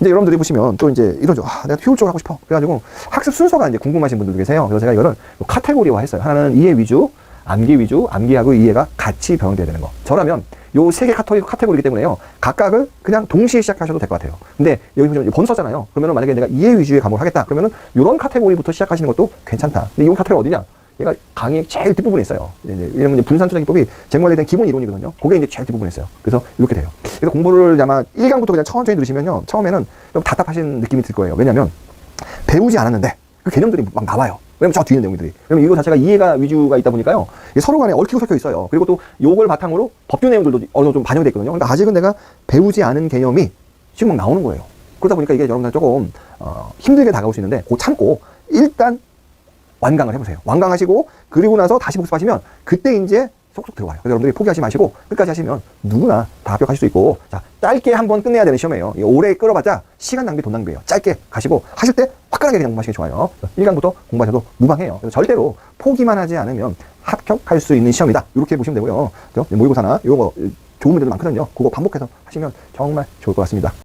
이제 여러분들이 보시면 또 이제 이러죠. 아, 내가 효율적으로 하고 싶어. 그래가지고 학습 순서가 이제 궁금하신 분들도 계세요. 그래서 제가 이거를 카테고리화 했어요. 하나는 이해 위주, 암기 위주, 암기하고 이해가 같이 병행돼야 되는 거. 저라면 요 세 개 카테고리, 카테고리이기 때문에요. 각각을 그냥 동시에 시작하셔도 될 것 같아요. 근데 여기 보시면 번써잖아요 그러면은 만약에 내가 이해 위주의 과목을 하겠다. 그러면은 요런 카테고리부터 시작하시는 것도 괜찮다. 근데 이 카테고리 어디냐? 얘가 강의 제일 뒷부분에 있어요. 이제 왜냐면 이제 분산 투자기법이 쟁관에 대한 기본 이론이거든요. 그게 이제 제일 뒷부분에 있어요. 그래서 이렇게 돼요. 그래서 공부를 아마 1강부터 그냥 천천히 들으시면요. 처음에는 좀 답답하신 느낌이 들 거예요. 왜냐면 배우지 않았는데 그 개념들이 막 나와요. 왜냐면 저 뒤에 있는 내용들이. 왜냐면 이거 자체가 이해가 위주가 있다 보니까요. 서로 간에 얽히고 섞여 있어요. 그리고 또 요걸 바탕으로 법규 내용들도 어느 정도 좀 반영돼 있거든요. 그러니까 아직은 내가 배우지 않은 개념이 지금 막 나오는 거예요. 그러다 보니까 이게 여러분들 조금 어, 힘들게 다가올 수 있는데 그 참고 일단 완강을 해보세요. 완강하시고 그리고 나서 다시 복습하시면 그때 이제 속속 들어와요. 그래서 여러분들이 포기하지 마시고 끝까지 하시면 누구나 다 합격하실 수 있고 자 짧게 한번 끝내야 되는 시험이에요. 이거 오래 끌어봤자 시간 낭비 돈 낭비예요. 짧게 가시고 하실 때 화끈하게 그냥 공부하시기 좋아요. 1강부터 공부하셔도 무방해요. 그래서 절대로 포기만 하지 않으면 합격할 수 있는 시험이다. 이렇게 보시면 되고요. 모의고사나 이런 거 좋은 문제도 많거든요. 그거 반복해서 하시면 정말 좋을 것 같습니다.